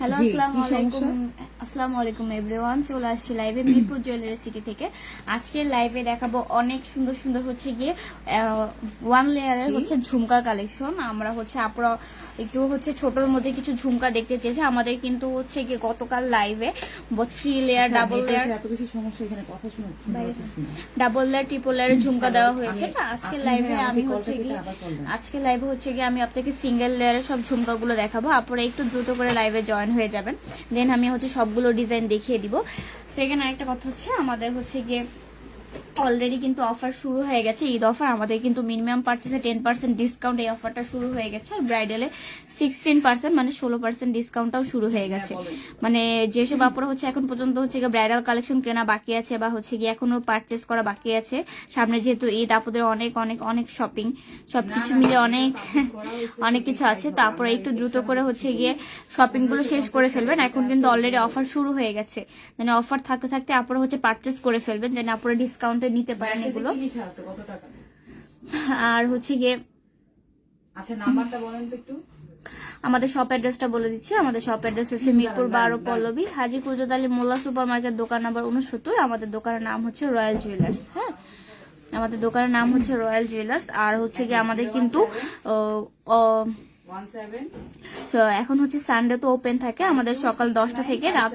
Hello আসসালামু আলাইকুম? আসসালামু আলাইকুম এভরিওয়ান চলে আসছি লাইভে মিরপুর জুয়েলারি সিটি থেকে। আজকের লাইভে দেখাবো অনেক সুন্দর সুন্দর হচ্ছে গিয়ে ওয়ান লেয়ারের হচ্ছে ঝুমকা কালেকশন আমরা হচ্ছে আপনারা একটু হচ্ছে ছোটর মধ্যে কিছু ঝুমকা দেখতে চেয়েছে। আমাদের কিন্তু হচ্ছে গিয়ে গতকাল লাইভে three layer double layer. Double layer triple লেয়ারের ঝুমকা দেওয়া হয়েছে। আজকে লাইভে হ্যাঁ, আমি হচ্ছে গিয়ে। আজকে লাইভে হচ্ছে গিয়ে আমি আপনাকে সিঙ্গেল লেয়ারের সব ঝুমকাগুলো দেখাবো। আপনারা একটু দ্রুত করে লাইভে জয়েন হয়ে যাবেন। দেন আমি হচ্ছে সবগুলো ডিজাইন দেখিয়ে দিব। সেকেন্ড আরেকটা কথা হচ্ছে, আমাদের হচ্ছে গিয়ে অলরেডি কিন্তু অফার শুরু হয়ে গেছে। ঈদ অফার আমাদের কিন্তু মিনিমাম পার্চেসে টেন পার্সেন্ট ডিসকাউন্ট এই অফারটা শুরু হয়ে গেছে। আর ব্রাইডালে সিক্সটিন পার্সেন্ট মানে ষোলো পার্সেন্ট ডিসকাউন্টটাও শুরু হয়ে গেছে। মানে যেসব আপুরা হচ্ছে এখন পর্যন্ত হচ্ছে গিয়ে ব্রাইডাল কালেকশন কেনা বাকি আছে বা হচ্ছে গিয়ে এখনও পারচেস করা বাকি আছে। সামনে যেহেতু ঈদ আপুদের অনেক অনেক অনেক শপিং সবকিছু মিলে অনেক অনেক কিছু আছে। তারপরে একটু দ্রুত করে হচ্ছে গিয়ে শপিংগুলো শেষ করে ফেলবেন। এখন কিন্তু অলরেডি অফার শুরু হয়ে গেছে। মানে অফার থাকতে থাকতে আপনারা হচ্ছে পারচেস করে ফেলবেন। যেন আপনারা ডিসকাউন্টে নিতে পারেন এগুলো। আর হচ্ছে গিয়ে আচ্ছা নাম্বারটা বলেন তো একটু। আমাদের শপ অ্যাড্রেসটা বলে দিচ্ছি। আমাদের শপ অ্যাড্রেস হচ্ছে মিরপুর বারো পল্লবী হাজি কুজত আলী মোল্লা সুপার মার্কেট দোকান নাম্বার উনসত্তর আমাদের দোকানের নাম হচ্ছে রয়্যাল জুয়েলার্স হ্যাঁ? আমাদের দোকানের নাম হচ্ছে রয়্যাল জুয়েলার্স। আর হচ্ছে গিয়ে আমাদের কিন্তু তো এখন হচ্ছে সানডে তো ওপেন থাকে। আমাদের সকাল দশটা থেকে রাত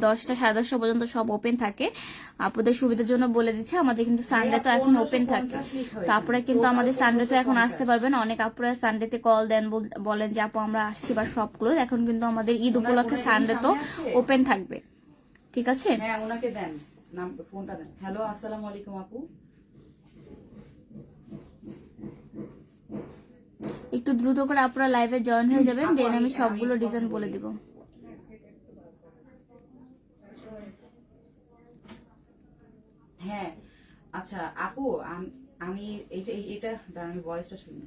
দশটা সাড়ে দশটা পর্যন্ত সব ওপেন থাকে। আপনাদের সুবিধার জন্য বলে দিচ্ছে আমাদের কিন্তু সানডে তো এখন ওপেন থাকে। তো তারপরে কিন্তু আমাদের সানডে তো এখন আসতে পারবেন। অনেক আপুরা সানডেতে কল দেন বল- বলেন যে আপু আমরা আসছি বা সব ক্লোজ এখন কিন্তু আমাদের ঈদ উপলক্ষে সানডে তো ওপেন থাকবে। ঠিক আছে? হ্যাঁ ওনাকে দেন। ফোনটা দেন। হ্যালো আসসালামু আলাইকুম আপু। একটু দ্রুত করে আপনারা লাইভে জয়েন হয়ে যাবেন দেন আমি সবগুলো ডিজাইন বলে দিব। হ্যাঁ আচ্ছা আপু আম- আমি এটা এই- এটা দাঁড়ান, আমি ভয়েসটা শুনি।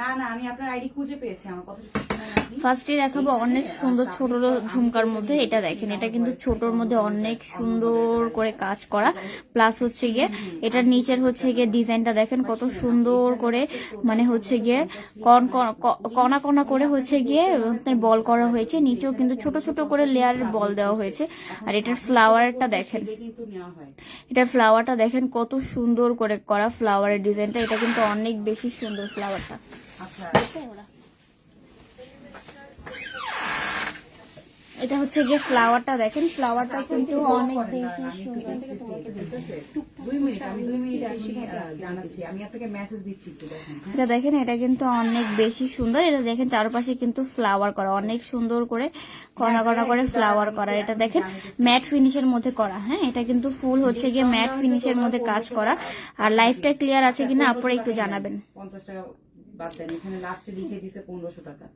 না না আমি আপনার আইডি খুঁজে পেয়েছি আমার কথা শুনেন আপনি। ফার্স্টে দেখাবো অনেক সুন্দর ছোট ঝুমকার মধ্যে এটা দেখেন এটা কিন্তু ছোটর মধ্যে অনেক সুন্দর করে কাজ করা। প্লাস হচ্ছে গিয়ে এটার নিচের হচ্ছে গিয়ে ডিজাইনটা দেখেন কত সুন্দর করে মানে হচ্ছে গিয়ে কন কণা কণা করে হচ্ছে গিয়ে আপনার বল করা হয়েছে। নিচেও কিন্তু ছোট ছোট করে লেয়ারের বল দেওয়া হয়েছে। আর এটার ফ্লাওয়ারটা দেখেন। এটার ফ্লাওয়ারটা দেখেন কত সুন্দর করে করা ফ্লাওয়ারের ডিজাইনটা এটা কিন্তু অনেক বেশি সুন্দর ফ্লাওয়ারটা এটা হচ্ছে যে ফ্লাওয়ারটা দেখেন ফ্লাওয়ারটা কিন্তু অনেক বেশি সুন্দর। হ্যাঁ? এটা দেখেন এটা কিন্তু অনেক বেশি সুন্দর। এটা দেখেন চারপাশে কিন্তু ফ্লাওয়ার করা অনেক সুন্দর করে কণা কণা করে ফ্লাওয়ার করা। এটা দেখেন ম্যাট ফিনিশের মধ্যে করা হ্যাঁ? এটা কিন্তু ফুল হচ্ছে গিয়ে ম্যাট ফিনিশের মধ্যে কাজ করা। আর লাইফটা ক্লিয়ার আছে কিনা আপনারা একটু জানাবেন। পঞ্চাশ টাকা বাদ দেন এখানে লাস্টে লিখে দিছে পনেরোশো টাকা।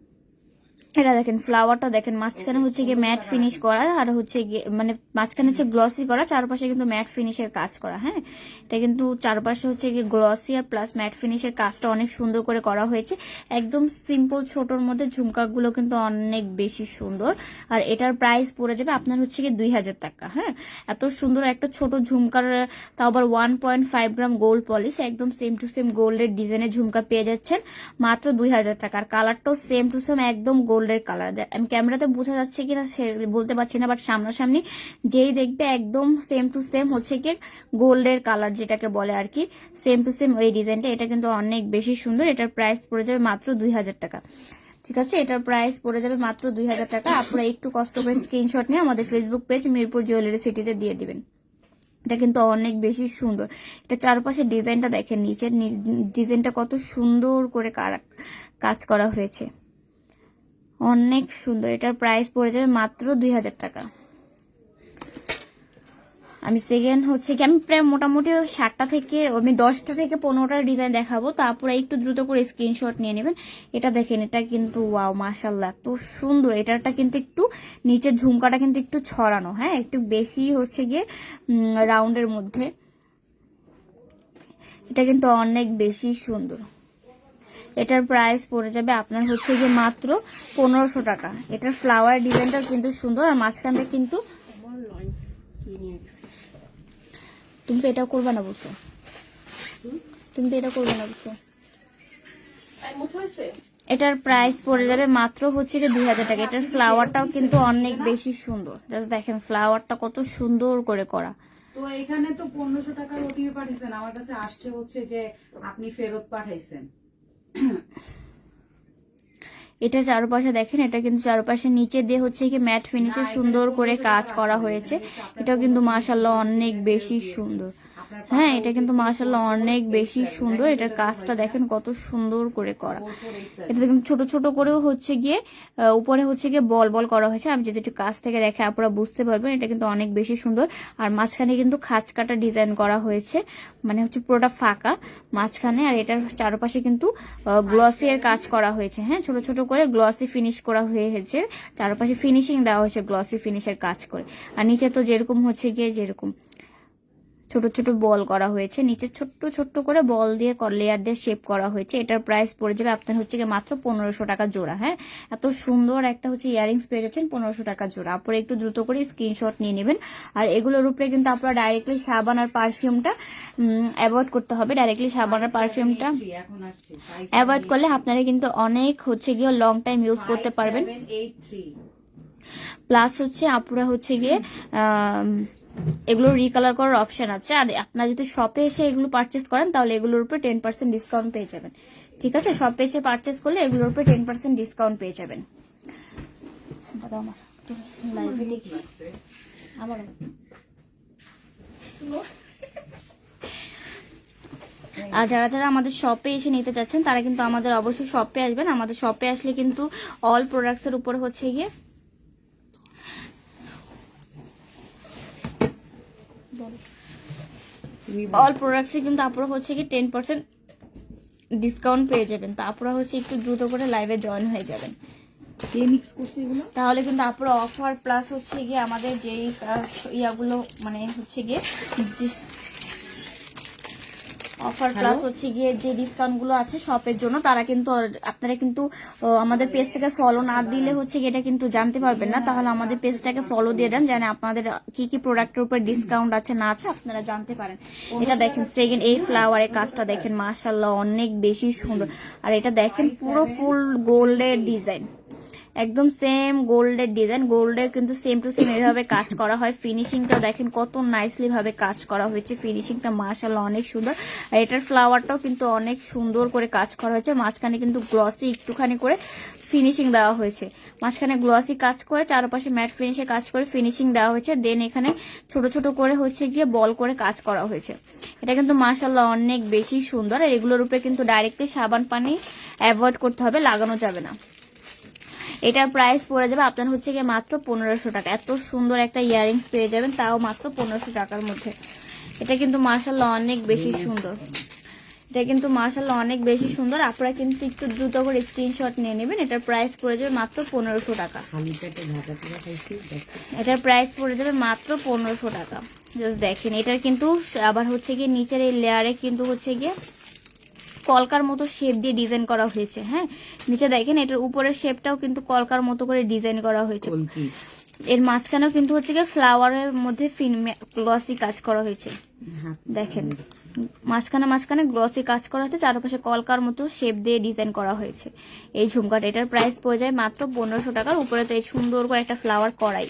এটা দেখেন ফ্লাওয়ারটা দেখেন, মাঝখানে হচ্ছে গিয়ে ম্যাট ফিনিশ করা, আর হচ্ছে গিয়ে মানে মাঝখানে হচ্ছে গ্লসি করা, চারপাশে কিন্তু ম্যাট ফিনিশের কাজ করা হ্যাঁ? এটা কিন্তু চারপাশে হচ্ছে গিয়ে গ্লসি আর প্লাস ম্যাট ফিনিশের কাজটা অনেক সুন্দর করে করা হয়েছে। একদম সিম্পল ছোটর মধ্যে ঝুমকাগুলো কিন্তু অনেক বেশি সুন্দর, আর এটার প্রাইস পড়ে যাবে আপনার হচ্ছে গিয়ে দুই হাজার টাকা হ্যাঁ? এত সুন্দর একটা ছোট ঝুমকার, তাও আবার one point five gram gold polish একদম সেম টু সেম গোল্ডের ডিজাইনের ঝুমকা পেয়ে যাচ্ছেন, মাত্র দুই হাজার টাকা। আর কালারটাও সেম টু সেম একদম গোল্ডের কালার আমি ক্যামেরাতে বোঝা যাচ্ছে কিনা সে বলতে পারছি না বাট সামনাসামনি যেই দেখবে একদম সেম টু সেম হচ্ছে কি গোল্ডের কালার যেটাকে বলে আর কি সেম টু সেম ওই ডিজাইনটা। এটা কিন্তু অনেক বেশি সুন্দর, এটার প্রাইস পড়ে যাবে মাত্র দুই হাজার টাকা। ঠিক আছে? এটার প্রাইস পড়ে যাবে মাত্র দুই হাজার টাকা। আপনারা একটু কষ্ট করে স্ক্রিনশট নিয়ে আমাদের ফেসবুক পেজ মিরপুর জুয়েলারি সিটিতে দিয়ে দিবেন। এটা কিন্তু অনেক বেশি সুন্দর। এটা চারপাশে ডিজাইনটা দেখেন, নিচের ডিজাইনটা কত সুন্দর কারা- কাজ করা হয়েছে। অনেক সুন্দর। এটার প্রাইস পড়ে যাবে মাত্র দুই হাজার টাকা। আমি সেকেন্ড হচ্ছে কি, আমি প্রায় মোটামুটি সাতটা থেকে, আমি দশটা থেকে পনেরোটা ডিজাইন দেখাবো। তারপরে একটু দ্রুত করে স্ক্রিনশট নিয়ে নেবেন। এটা দেখেন, এটা কিন্তু ওয়াও মাশাল্লাহ এত সুন্দর। এটাটা কিন্তু একটু নিচের ঝুমকাটা কিন্তু একটু ছড়ানো হ্যাঁ? একটু বেশি হচ্ছে গিয়ে রাউন্ডের মধ্যে। এটা কিন্তু অনেক বেশি সুন্দর। এটার প্রাইস পড়ে যাবে আপনার হচ্ছে যে মাত্র পনেরোশো টাকা। এটার ফ্লাওয়ার ডিজাইনটা কিন্তু সুন্দর আর মাঝখানটা কিন্তু তুমি তো এটা করবে না বুঝছ তুমি তো এটা করবে না বুঝছ এটার প্রাইস পড়ে যাবে মাত্র হচ্ছে যে দুই হাজার টাকা। এটার ফ্লাওয়ারটাও কিন্তু অনেক বেশি সুন্দর। জাস্ট দেখেন ফ্লাওয়ারটা কত সুন্দর করে করা। তো এখানে তো পনেরোশো টাকার ওটিপি পাঠিয়েছেন। আমার কাছে আসছে হচ্ছে যে আপনি ফেরত পাঠাইছেন। এটা চারপাশে দেখেন, এটা কিন্তু চারপাশে নিচে দিয়ে হচ্ছে কি ম্যাট ফিনিশে সুন্দর করে কাজ করা হয়েছে। এটাও কিন্তু মাসাল্লাহ অনেক বেশি সুন্দর। হ্যাঁ এটা কিন্তু মাশাল্লাহ অনেক বেশি সুন্দর। এটার কাজটা দেখেন কত সুন্দর করে করা। এটা কিন্তু ছোট ছোট করেও হচ্ছে গিয়ে উপরে হচ্ছে গিয়ে বল বল করা হয়েছে। আমি যদি একটু কাছ থেকে দেখে আপনারা বুঝতে পারবেন, এটা কিন্তু অনেক বেশি সুন্দর। আর মাঝখানে কিন্তু খাঁচ কাটা ডিজাইন করা হয়েছে। মানে হচ্ছে পুরোটা ফাঁকা মাঝখানে। আর এটার চারপাশে কিন্তু গ্লসি এর কাজ করা হয়েছে। হ্যাঁ ছোট ছোট করে গ্লসি ফিনিশ করা হয়েছে। চারপাশে ফিনিশিং দেওয়া হয়েছে গ্লসি ফিনিশের কাজ করে। আর নিচে তো যেরকম হচ্ছে গিয়ে, যেরকম। ছোট ছোট বল করা হয়েছে। নিচে ছোট্ট ছোট্ট করে বল দিয়ে লেয়ার দিয়ে শেপ করা হয়েছে। এটার প্রাইস পড়ে যাবে আপনার হচ্ছে গিয়ে মাত্র পনেরোশো টাকা জোড়া হ্যাঁ? এত সুন্দর একটা হচ্ছে ইয়ারিংস পেয়ে যাচ্ছেন পনেরোশো টাকা জোড়া। আপনারা একটু দ্রুত করে স্ক্রিনশট নিয়ে নেবেন। আর এগুলোর উপরে কিন্তু আপনারা ডাইরেক্টলি সাবান আর পারফিউমটা অ্যাভয়েড করতে হবে। ডাইরেক্টলি সাবান আর পারফিউমটা অ্যাভয়েড করলে আপনারা কিন্তু অনেক হচ্ছে গিয়ে লং টাইম ইউজ করতে পারবেন। প্লাস হচ্ছে আপুরা হচ্ছে গিয়ে এগুলো রিকালার করার অপশন আছে। আর আপনারা যদি শপে এসে এগুলো পারচেস করেন, তাহলে এগুলোর উপরে টেন পার্সেন্ট ডিসকাউন্ট পেয়ে যাবেন। ঠিক আছে? শপে এসে পারচেস করলে এগুলোর উপরে টেন পার্সেন্ট ডিসকাউন্ট পেয়ে যাবেন। আর যারা যারা আমাদের শপে এসে নিতে চাচ্ছেন তারা কিন্তু আমাদের অবশ্যই শপে আসবেন। আমাদের শপে আসলে কিন্তু অল প্রোডাক্টস এর উপর হচ্ছে গিয়ে অল প্রোডাক্টসে কিন্তু আপনারা হচ্ছে কি টেন পার্সেন্ট ডিসকাউন্ট পেয়ে যাবেন। তো আপনারা হচ্ছে একটু দ্রুত করে লাইভে জয়েন হয়ে যাবেন। মিক্স করছি এগুলো? তাহলে কিন্তু আপনারা অফার প্লাস হচ্ছে গিয়ে আমাদের যেই ইয়াগুলো মানে হচ্ছে গিয়ে অফার প্লাস হচ্ছে গিয়ে যে ডিসকাউন্টগুলো আছে শপের জন্য তারা কিন্তু আপনারা কিন্তু আমাদের পেজটাকে ফলো না দিলে হচ্ছে এটা কিন্তু জানতে পারবেন না। তাহলে আমাদের পেজটাকে ফলো দিয়ে দেন যেন আপনাদের কি কি প্রোডাক্টের উপর ডিসকাউন্ট আছে না আছে আপনারা জানতে পারেন। এটা দেখেন সেকেন্ড এই ফ্লাওয়ারের কাজটা দেখেন মাশাল্লাহ অনেক বেশি সুন্দর। আর এটা দেখেন পুরো ফুল গোল্ডের ডিজাইন একদম সেম গোল্ডের ডিজাইন গোল্ডের কিন্তু সেম টু সেম এভাবে কাজ করা হয়। ফিনিশিংটা দেখেন কত নাইসলি ভাবে কাজ করা হয়েছে। ফিনিশিংটা মাশাল্লাহ অনেক সুন্দর। আর এটার ফ্লাওয়ারটাও কিন্তু অনেক সুন্দর করে কাজ করা হয়েছে। মাঝখানে কিন্তু গ্লসি একটুখানি করে ফিনিশিং দেওয়া হয়েছে। মাঝখানে গ্লসি কাজ করে, চারপাশে ম্যাট ফিনিশে কাজ করে ফিনিশিং দেওয়া হয়েছে। দেন এখানে ছোট ছোট করে হচ্ছে গিয়ে বল করে কাজ করা হয়েছে। এটা কিন্তু মাশাল্লাহ অনেক বেশি সুন্দর। আর এগুলোর উপরে কিন্তু ডাইরেক্টলি সাবান পানি অ্যাভয়েড করতে হবে, লাগানো যাবে না। এটার প্রাইস পড়ে যাবে আপনার হচ্ছে গিয়ে মাত্র পনেরোশো টাকা। এত সুন্দর একটা ইয়ারিংস পেয়ে যাবেন তাও মাত্র পনেরোশো টাকার মধ্যে। এটা কিন্তু মার্শাল্লাহ অনেক বেশি সুন্দর। এটা কিন্তু মার্শাল্লাহ অনেক বেশি সুন্দর। আপনারা কিন্তু একটু দ্রুত করে স্ক্রিনশট নিয়ে নেবেন। এটার প্রাইস পড়ে যাবে মাত্র পনেরোশো টাকা। এটার প্রাইস পড়ে যাবে মাত্র পনেরোশো টাকা। জাস্ট দেখেন এটার কিন্তু আবার হচ্ছে গিয়ে নিচের এই লেয়ারে কিন্তু হচ্ছে গিয়ে কলকার মতো শেপ দিয়ে ডিজাইন করা হয়েছে হ্যাঁ? নিচে দেখেন এটার উপরের শেপটাও কিন্তু কলকার মতো করে ডিজাইন করা হয়েছে। এর মাঝখানেও কিন্তু হচ্ছে গিয়ে ফ্লাওয়ারের মধ্যে গ্লসি কাজ করা হয়েছে। দেখেন মাঝখানে মাঝখানে গ্লসি কাজ করা হয়েছে চারপাশে কলকার মতো শেপ দিয়ে ডিজাইন করা হয়েছে। এই ঝুমকাটা এটার প্রাইস পড়ে যায় মাত্র পনেরোশো টাকার উপরে তো এই সুন্দর করে একটা ফ্লাওয়ার করাই।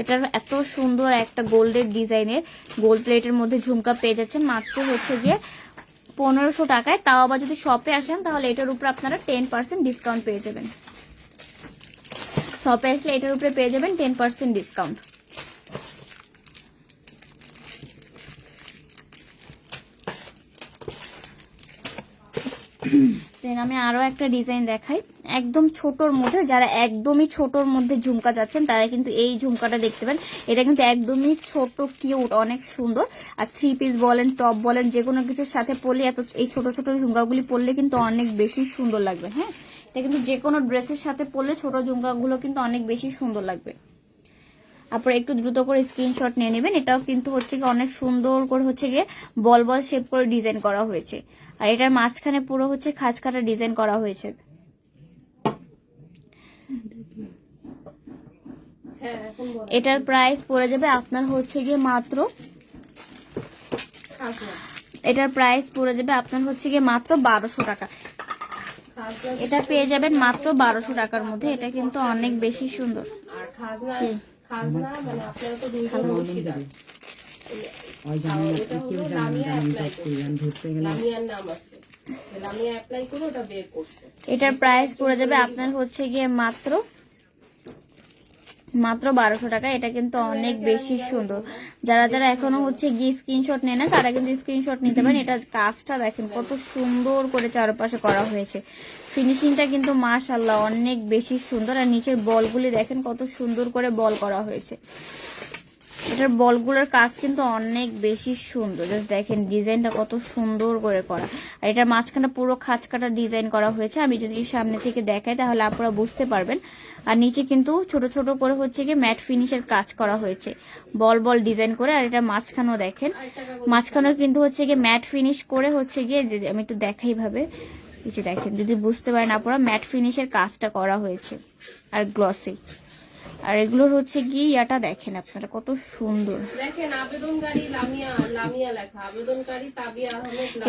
এটার এত সুন্দর একটা গোল্ডের ডিজাইনের গোল্ড প্লেটের মধ্যে ঝুমকা পেয়ে যাচ্ছেন মাত্র হচ্ছে গিয়ে পনেরোশো টাকায়, তাও আবার যদি শপে আসেন, তাহলে এটার উপরে আপনারা টেন পার্সেন্ট ডিসকাউন্ট পেয়ে যাবেন। শপে আসলে এটার উপরে পেয়ে যাবেন টেন পার্সেন্ট ডিসকাউন্ট আমি আরও একটা ডিজাইন দেখাই। একদম ছোটর মধ্যে, যারা একদমই ছোটর মধ্যে ঝুমকা যাচ্ছেন তারা কিন্তু এই ঝুমকাটা দেখতে পান এটা কিন্তু একদমই ছোট কিউট অনেক সুন্দর। আর থ্রি পিস বলেন টপ বলেন যে কোনো কিছুর সাথে পরলে এত এই ছোট ছোট ঝুমকাগুলি পরলে কিন্তু অনেক বেশি সুন্দর লাগবে হ্যাঁ? এটা কিন্তু যে কোনো ড্রেসের সাথে পরলে ছোট ঝুমকাগুলো কিন্তু অনেক বেশি সুন্দর লাগবে। আপনারা একটু দ্রুত করে স্ক্রিনশট নিয়ে নেবেন। এটাও কিন্তু হচ্ছে কি অনেক সুন্দর করে হচ্ছে গিয়ে বল বল শেপ করে ডিজাইন করা হয়েছে। আর এটার মাঝখানে পুরো হচ্ছে খাঁজ কাটা ডিজাইন করা হয়েছে। এটার প্রাইস পড়ে যাবে আপনার হচ্ছে গিয়ে মাত্র এটার প্রাইস পড়ে যাবে আপনার হচ্ছে গিয়ে মাত্র বারোশো টাকা। এটা পেয়ে যাবেন মাত্র বারোশো টাকার মধ্যে। এটা কিন্তু অনেক বেশি সুন্দর। আর খাজনা খাজনা মানে এটার প্রাইস পড়ে যাবে আপনার হচ্ছে গিয়ে মাত্র মাত্র বারোশো টাকা, এটা কিন্তু অনেক বেশি সুন্দর। যারা যারা এখনও হচ্ছে গিয়ে স্ক্রিনশট নেয় না, তারা কিন্তু স্ক্রিনশট নিতে পারেন। এটার কাজটা দেখেন কত সুন্দর করে চারপাশে করা হয়েছে। ফিনিশিংটা কিন্তু মাশাল্লাহ অনেক বেশি সুন্দর। আর নিচের বলগুলি দেখেন কত সুন্দর করে বল করা হয়েছে। এটার বলগুলোর কাজ কিন্তু অনেক বেশি সুন্দর। জাস্ট দেখেন ডিজাইনটা কত সুন্দর করে করা। আর এটার মাঝখানে পুরো খাঁচ কাটা ডিজাইন করা হয়েছে। আমি যদি সামনে থেকে দেখাই, তাহলে আপনারা বুঝতে পারবেন। আর নিচে কিন্তু ছোট ছোট করে হচ্ছে গিয়ে ম্যাট ফিনিশের কাজ করা হয়েছে। বল বল ডিজাইন করে আর এটা মাঝখানেও দেখেন। মাঝখানেও কিন্তু হচ্ছে গিয়ে ম্যাট ফিনিশ করে হচ্ছে গিয়ে আমি একটু দেখাই ভাবে। যে দেখেন যদি বুঝতে পারেন আপনারা ম্যাট ফিনিশের কাজটা করা হয়েছে আর গ্লসি। আর এগুলোর হচ্ছে গিয়ে ইয়াটা দেখেন আপনারা কত সুন্দর।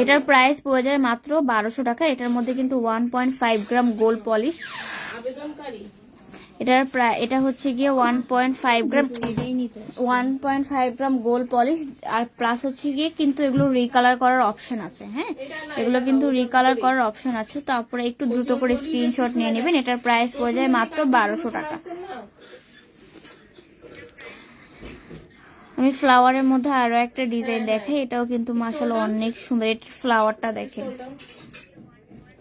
এটার প্রাইস পড়ে যায় মাত্র বারোশো টাকা এটার মধ্যে কিন্তু one point five gram gold polish. আবেদনকারী? এটার প্রায় এটা হচ্ছে গিয়ে one point five gram one point five gram gold polish আর প্লাস হচ্ছে গিয়ে কিন্তু এগুলো রিকালার করার অপশন আছে হ্যাঁ? এগুলো কিন্তু রিকালার করার অপশন আছে তারপরে একটু দ্রুত করে স্ক্রিনশট নিয়ে নেবেন এটার প্রাইস পড়ে যায় মাত্র বারোশো টাকা। আমি ফ্লাওয়ারের মধ্যে আরও একটা ডিজাইন দেখাই এটাও কিন্তু মাসাল অনেক সুন্দর এটার ফ্লাওয়ারটা দেখেন ওটা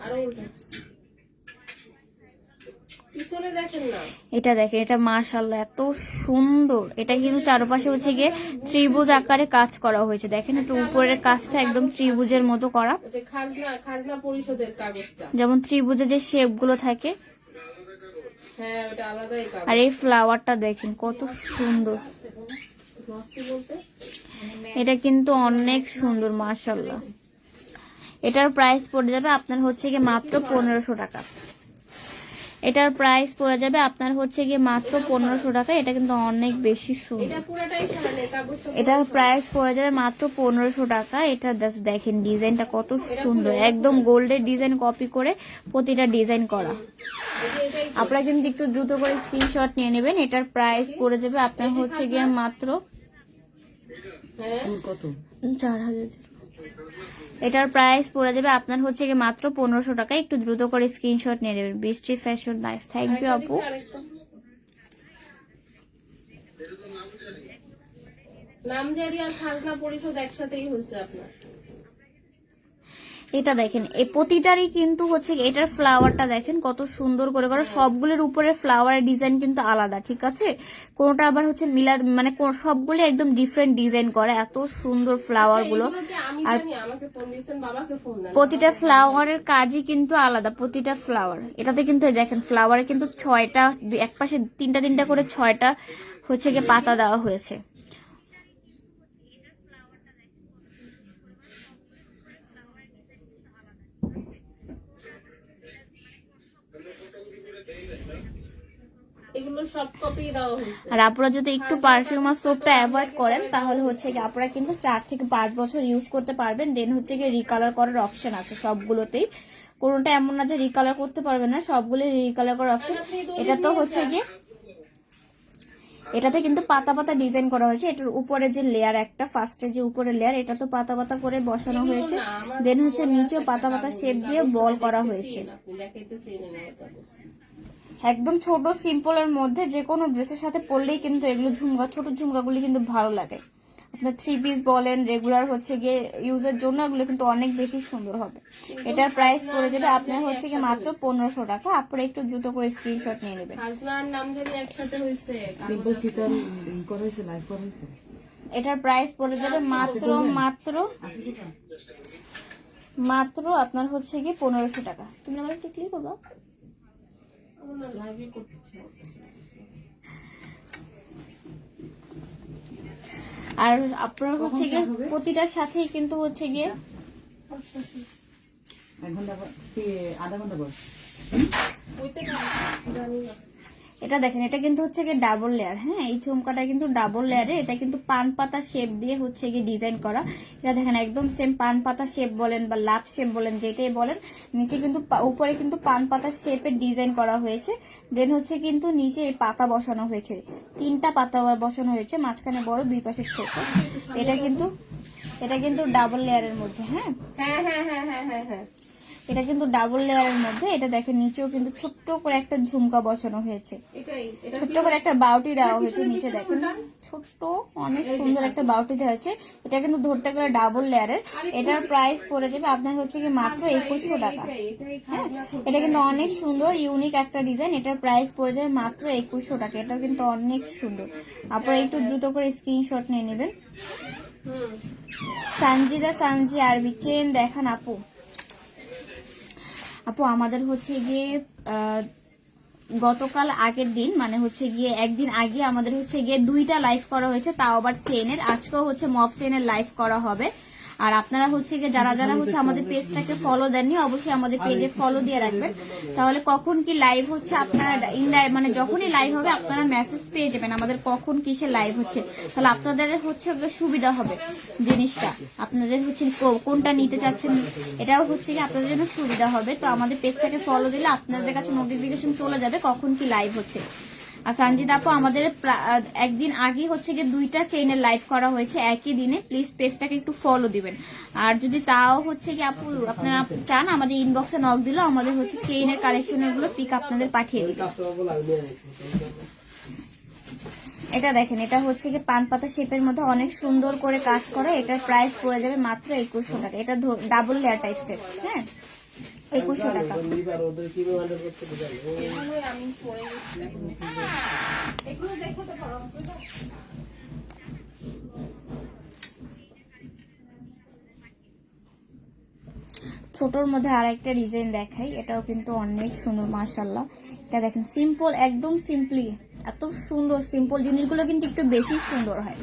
আরও উল্টা পিছনে দেখেন না এটা দেখেন এটা মাশাল্লাহ এত সুন্দর। এটা কিন্তু চারপাশে হচ্ছে গিয়ে ত্রিভুজ আকারে কাজ করা হয়েছে। দেখেন একটু উপরের কাজটা একদম ত্রিভুজের মতো করা। যেমন ত্রিভুজের যে শেপগুলো থাকে। হ্যাঁ আর এই ফ্লাওয়ারটা দেখেন কত সুন্দর। এটা কিন্তু অনেক সুন্দর মাশাল্লাহ এটার প্রাইস পড়ে যাবে আপনার হচ্ছে গিয়ে মাত্র পনেরোশো টাকা। এটার প্রাইস পড়ে যাবে আপনার হচ্ছে গিয়ে মাত্র পনেরোশো টাকা। এটা কিন্তু অনেক বেশি সুন্দর। এটার প্রাইস পড়ে যাবে মাত্র পনেরোশো টাকা। এটা দেখেন ডিজাইনটা কত সুন্দর। একদম গোল্ডের ডিজাইন কপি করে প্রতিটা ডিজাইন করা। আপনারা কিন্তু একটু দ্রুত করে স্ক্রিনশট নিয়ে নেবেন। এটার প্রাইস পড়ে যাবে আপনার হচ্ছে গিয়ে মাত্র হ্যাঁ। কত? চার হাজার। এটার প্রাইস পড়ে যাবে আপনার হচ্ছে গিয়ে মাত্র পনেরোশো টাকা। একটু দ্রুত করে স্ক্রিনশট নিয়ে দেবেন বৃষ্টি ফ্যাশন নাইস থ্যাংক ইউ আপু। নাম নামজারি আর খাজনা পরিশোধ একসাথেই হয়েছে আপনার। এটা দেখেন এই প্রতিটারই কিন্তু হচ্ছে এটার ফ্লাওয়ারটা দেখেন কত সুন্দর করে করা। সবগুলোর উপরে ফ্লাওয়ারের ডিজাইন কিন্তু আলাদা ঠিক আছে? কোনটা আবার হচ্ছে মিলা মানে সবগুলো একদম ডিফারেন্ট ডিজাইন করা এত সুন্দর ফ্লাওয়ারগুলো। আর প্রতিটা ফ্লাওয়ারের কাজই কিন্তু আলাদা প্রতিটা ফ্লাওয়ার এটাতে কিন্তু দেখেন ফ্লাওয়ারে কিন্তু ছয়টা এক পাশে তিনটা তিনটা করে ছয়টা হচ্ছে গিয়ে পাতা দেওয়া হয়েছে। এগুলো সব কপি দেওয়া হয়েছে। আর আপনারা যদি একটু পারফিউম আর সোপটা অ্যাভয়েড করেন তাহলে হচ্ছে কি আপনারা কিন্তু চার থেকে পাঁচ বছর ইউজ করতে পারবেন। দেন হচ্ছে কি রিকালার করার অপশন আছে সবগুলোতেই। কোনোটা এমন না যে রিকালার করতে পারবেন না সবগুলো রিকালার করার অপশন এটা তো হচ্ছে গিয়ে এটাতে কিন্তু পাতা পাতা ডিজাইন করা হয়েছে। এটার উপরে যে লেয়ার একটা ফার্স্টে যে উপরে লেয়ার এটা তো পাতা পাতা করে বসানো হয়েছে। দেন হচ্ছে নিচেও পাতা পাতা শেপ দিয়ে বল করা হয়েছে। একদম ছোট সিম্পলের মধ্যে যে কোনো ড্রেসের সাথে পরলেই কিন্তু এগুলো ঝুমকা ছোট ঝুমকাগুলি কিন্তু ভালো লাগে। আপনার থ্রি পিস বলেন রেগুলার হচ্ছে গিয়ে ইউজের জন্য এগুলো কিন্তু অনেক বেশি সুন্দর হবে। এটার প্রাইস পড়ে যাবে আপনার হচ্ছে গিয়ে মাত্র পনেরোশো টাকা। আপনারা একটু দ্রুত করে স্ক্রিনশট নিয়ে নেবেন। সিম্পল এটার প্রাইস পড়ে যাবে মাত্র মাত্র মাত্র আপনার হচ্ছে গিয়ে পনেরোশো টাকা। তুমি আমার একটু ক্লিক করব আমার না লাইভই করতেছে আর আপনার হচ্ছে গিয়ে প্রতিটার সাথেই কিন্তু হচ্ছে গিয়ে এক ঘণ্টা পর আধা ঘণ্টা পর? এটা দেখেন, এটা কিন্তু হচ্ছে গিয়ে ডাবল লেয়ার হ্যাঁ? এই ঝুমকাটা কিন্তু ডাবল লেয়ারে এটা কিন্তু পান পাতা শেপ দিয়ে হচ্ছে গিয়ে ডিজাইন করা। এটা দেখেন, একদম সেম পান পাতা শেপ বলেন বা লাভ শেপ বলেন, যেটাই বলেন, নিচে কিন্তু উপরে কিন্তু পান পাতা শেপের ডিজাইন করা হয়েছে। দেন হচ্ছে কিন্তু নিচে এই পাতা বসানো হয়েছে। তিনটা পাতা বসানো হয়েছে, মাঝখানে বড়, দুই পাশে ছোট। এটা কিন্তু এটা কিন্তু ডাবল লেয়ারের মধ্যে হ্যাঁ? হ্যাঁ হ্যাঁ হ্যাঁ হ্যাঁ হ্যাঁ হ্যাঁ। এটা কিন্তু ডাবল লেয়ারের মধ্যে এটা দেখেন নিচেও কিন্তু ছোট্ট করে একটা ঝুমকা বসানো হয়েছে। ছোট্ট করে একটা বাউটি দেওয়া হয়েছে নিচে দেখেন। ছোট্ট অনেক সুন্দর একটা বাউটি দেওয়া হয়েছে। এটা কিন্তু ধরতে গেলে ডাবল লেয়ারের এটার প্রাইস পড়ে যাবে আপনার হচ্ছে কি মাত্র একুশশো টাকা। হ্যাঁ? এটা কিন্তু অনেক সুন্দর ইউনিক একটা ডিজাইন এটার প্রাইস পড়ে যাবে মাত্র একুশশো টাকা। এটা কিন্তু অনেক সুন্দর। আপনারা একটু দ্রুত করে স্ক্রিনশট নিয়ে নেবেন। সানজিদা সানজি আরবি। চেন দেখান আপু। আপু, আমাদের হচ্ছে গিয়ে গতকাল আগের দিন মানে হচ্ছে গিয়ে একদিন আগে আমাদের হচ্ছে গিয়ে দুইটা লাইভ করা হয়েছে, তাও আবার চেনের আজকেও হচ্ছে মফ চেনের লাইভ করা হবে। আর আপনারা হচ্ছে গিয়ে যারা যারা হচ্ছে আমাদের পেজটাকে ফলো দেননি, অবশ্যই আমাদের পেজে ফলো দিয়ে রাখবেন। তাহলে কখন কি লাইভ হচ্ছে আপনারা ইনডাইরেক্ট মানে যখনই লাইভ হবে আপনারা মেসেজ পেয়ে যাবেন আমাদের কখন কিসে লাইভ হচ্ছে। তাহলে আপনাদের হচ্ছে সুবিধা হবে জিনিসটা। আপনাদের হচ্ছে কোনটা নিতে চাচ্ছেন, এটাও হচ্ছে কি আপনাদের জন্য সুবিধা হবে। তো আমাদের পেজটাকে ফলো দিলে আপনাদের কাছে নোটিফিকেশন চলে যাবে কখন কি লাইভ হচ্ছে। আর সঞ্জিত আপু, আমাদের একদিন আগে হচ্ছে গিয়ে দুইটা চেইনের লাইভ করা হয়েছে একই দিনে। প্লিজ পেজটাকে একটু ফলো দিবেন। আর যদি তাও হচ্ছে কি আপু, আপনারা চান, আমাদের ইনবক্সে নক দিলেও আমাদের হচ্ছে চেইনের কালেকশনেরগুলো পিক আপনাদের পাঠিয়ে দিবে। এটা দেখেন, এটা হচ্ছে কি পান পাতা শেপের মধ্যে অনেক সুন্দর করে কাজ করে। এটার প্রাইস পড়ে যাবে মাত্র একুশশো টাকা। এটা ডাবল লেয়ার টাইপ সেট হ্যাঁ? একুশশো টাকা। ছোটর মধ্যে আর একটা ডিজাইন দেখাই এটাও কিন্তু অনেক সুন্দর মার্শাল্লাহ এটা দেখেন সিম্পল একদম সিম্পলি এত সুন্দর সিম্পল জিনিসগুলো কিন্তু একটু বেশি সুন্দর হয়।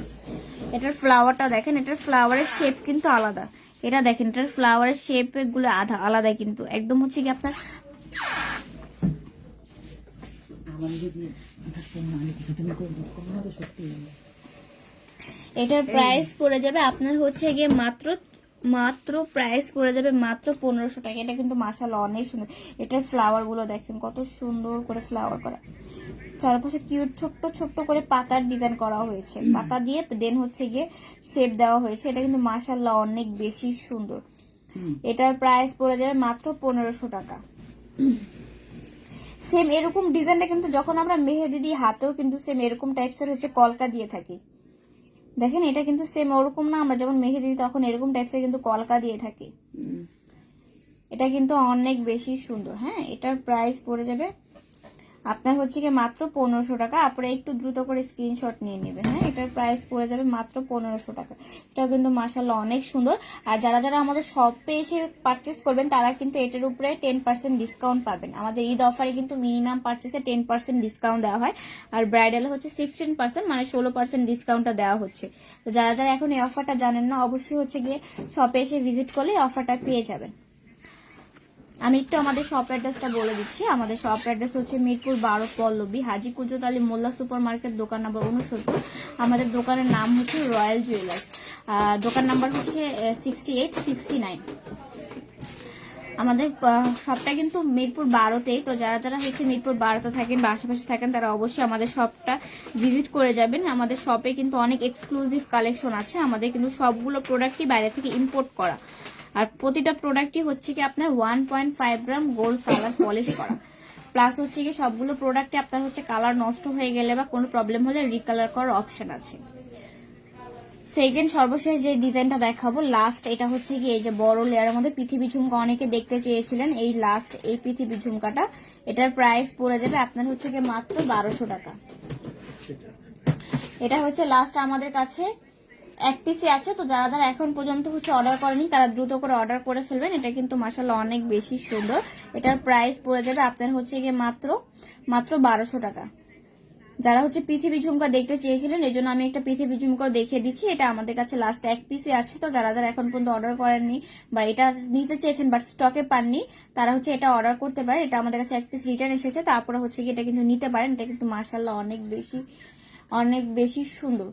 এটার ফ্লাওয়ারটা দেখেন এটার ফ্লাওয়ারের শেপ কিন্তু আলাদা। এটা দেখেন, এটার ফ্লাওয়ারের শেপগুলো আধা আলাদা কিন্তু। একদম হচ্ছে কি আপনার এটার প্রাইস পড়ে যাবে আপনার হচ্ছে গিয়ে মাত্র মাত্র প্রাইস পড়ে যাবে মাত্র পনেরোশো টাকা। এটা কিন্তু মাসাল্লাহ অনেক সুন্দর। এটার ফ্লাওয়ারগুলো দেখেন, কত সুন্দর করে ফ্লাওয়ার করা। চারপাশে কিউট ছোট্ট ছোট্ট করে পাতার ডিজাইন করা হয়েছে। পাতা দিয়ে দেন হচ্ছে গিয়ে শেপ দেওয়া হয়েছে। এটা কিন্তু মাসাল্লাহ অনেক বেশি সুন্দর। এটার প্রাইস পড়ে যাবে মাত্র পনেরোশো টাকা। সেম এরকম ডিজাইনটা কিন্তু যখন আমরা মেহেদি দিই হাতেও কিন্তু সেম এরকম টাইপসের হচ্ছে কলকা দিয়ে থাকি। দেখেন এটা কিন্তু সেম ওরকম না। আমরা যখন মেহেদি দিই তখন এরকম টাইপসের কিন্তু কলকা দিয়ে থাকি। এটা কিন্তু অনেক বেশি সুন্দর। হ্যাঁ এটার প্রাইস পড়ে যাবে আপনার হচ্ছে কি মাত্র পনেরোশো টাকা। আপনারা একটু দ্রুত করে স্ক্রিনশট নিয়ে নেবেন হ্যাঁ? এটার প্রাইস পড়ে যাবে মাত্র পনেরোশো টাকা। এটাও কিন্তু মাসাল্লাহ অনেক সুন্দর। আর যারা যারা আমাদের শপে এসে পারচেস করবেন, তারা কিন্তু এটার উপরে টেন পার্সেন্ট ডিসকাউন্ট পাবেন। আমাদের ঈদ অফারে কিন্তু মিনিমাম পার্চেসে টেন পার্সেন্ট ডিসকাউন্ট দেওয়া হয়। আর ব্রাইডাল হচ্ছে সিক্সটিন পার্সেন্ট মানে ষোলো পার্সেন্ট ডিসকাউন্টটা দেওয়া হচ্ছে। তো যারা যারা এখন এই অফারটা জানেন না, অবশ্যই হচ্ছে গিয়ে শপে এসে ভিজিট করলে অফারটা পেয়ে যাবেন। আমি একটু আমাদের শপ অ্যাড্রেসটা বলে দিচ্ছি। আমাদের শপ অ্যাড্রেস হচ্ছে মিরপুর বারো পল্লবী, হাজি কুজত আলী মোল্লা সুপার মার্কেট দোকান নাম্বার উনসত্তর আমাদের দোকানের নাম হচ্ছে রয়্যাল জুয়েলার্স। দোকান নাম্বার হচ্ছে সিক্সটি এইট সিক্সটি নাইন আমাদের শপটা কিন্তু মিরপুর বারোতেই। তো যারা যারা হচ্ছে মিরপুর বারোতে থাকেন বা আশেপাশে থাকেন, তারা অবশ্যই আমাদের শপটা ভিজিট করে যাবেন। আমাদের শপে কিন্তু অনেক এক্সক্লুসিভ কালেকশন আছে। আমাদের কিন্তু সবগুলো প্রোডাক্টই বাইরে থেকে ইম্পোর্ট করা। আর প্রতিটা প্রোডাক্টই হচ্ছে কি আপনার one point five gram gold colour polish করা। প্লাস হচ্ছে কি সবগুলো প্রোডাক্টে আপনার হচ্ছে কালার নষ্ট হয়ে গেলে বা কোনো প্রবলেম হলে রিকালার করার অপশন আছে। সেকেন্ড সর্বশেষ যে ডিজাইনটা দেখাবো লাস্ট এটা হচ্ছে কি এই যে বড় লেয়ারের মধ্যে পৃথিবী ঝুমকা অনেকে দেখতে চেয়েছিলেন এই লাস্ট এই পৃথিবী ঝুমকাটা। এটার প্রাইস পড়ে যাবে আপনার হচ্ছে কি মাত্র বারোশো টাকা। এটা হচ্ছে লাস্ট আমাদের কাছে এক পিসি আছে, তো যারা যারা এখন পর্যন্ত হচ্ছে অর্ডার করেনি, তারা দ্রুত করে অর্ডার করে ফেলবেন। এটা কিন্তু মাসাল্লাহ অনেক বেশি সুন্দর। এটার প্রাইস পড়ে যাবে আপনার হচ্ছে গিয়ে মাত্র মাত্র বারোশো টাকা। যারা হচ্ছে পৃথিবী ঝুমকা দেখতে চেয়েছিলেন এই জন্য আমি একটা পৃথিবী ঝুমকা দেখিয়ে দিচ্ছি। এটা আমাদের কাছে লাস্ট এক পিসে আছে, তো যারা যারা এখন পর্যন্ত অর্ডার করেননি বা এটা নিতে চেয়েছেন বাট স্টকে পাননি, তারা হচ্ছে এটা অর্ডার করতে পারেন। এটা আমাদের কাছে এক পিস রিটার্ন এসেছে, তারপরে হচ্ছে কি এটা কিন্তু নিতে পারেন। এটা কিন্তু মার্শাল্লাহ অনেক বেশি অনেক বেশি সুন্দর।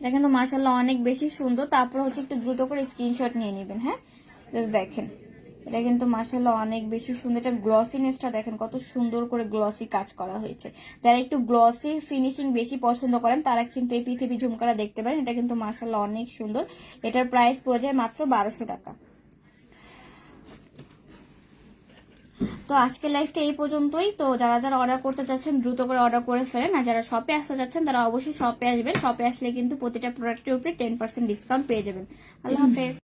এটা কিন্তু মার্শাল্লাহ অনেক বেশি সুন্দর। তারপরে হচ্ছে একটু দ্রুত করে স্ক্রিনশট নিয়ে নেবেন হ্যাঁ? জাস্ট দেখেন। এটা কিন্তু মার্শাল্লাহ অনেক বেশি সুন্দর। এটা গ্লসিনেসটা দেখেন, কত সুন্দর করে গ্লসি কাজ করা হয়েছে। যারা একটু গ্লসি ফিনিশিং বেশি পছন্দ করেন, তারা কিন্তু এই পৃথিবী ঝুমকারা দেখতে পারেন। এটা কিন্তু মার্শাল্লাহ অনেক সুন্দর। এটার প্রাইস পড়ে যায় মাত্র বারোশো টাকা। তো আজকের লাইফটা এই পর্যন্তই। তো যারা যারা অর্ডার করতে চাচ্ছেন, দ্রুত করে অর্ডার করে ফেলেন। আর যারা শপে আসতে চাচ্ছেন, তারা অবশ্যই শপে আসবেন। শপে আসলে কিন্তু প্রতিটা প্রোডাক্টের উপরে টেন পার্সেন্ট ডিসকাউন্ট পেয়ে যাবেন। আল্লাহ হাফেজ।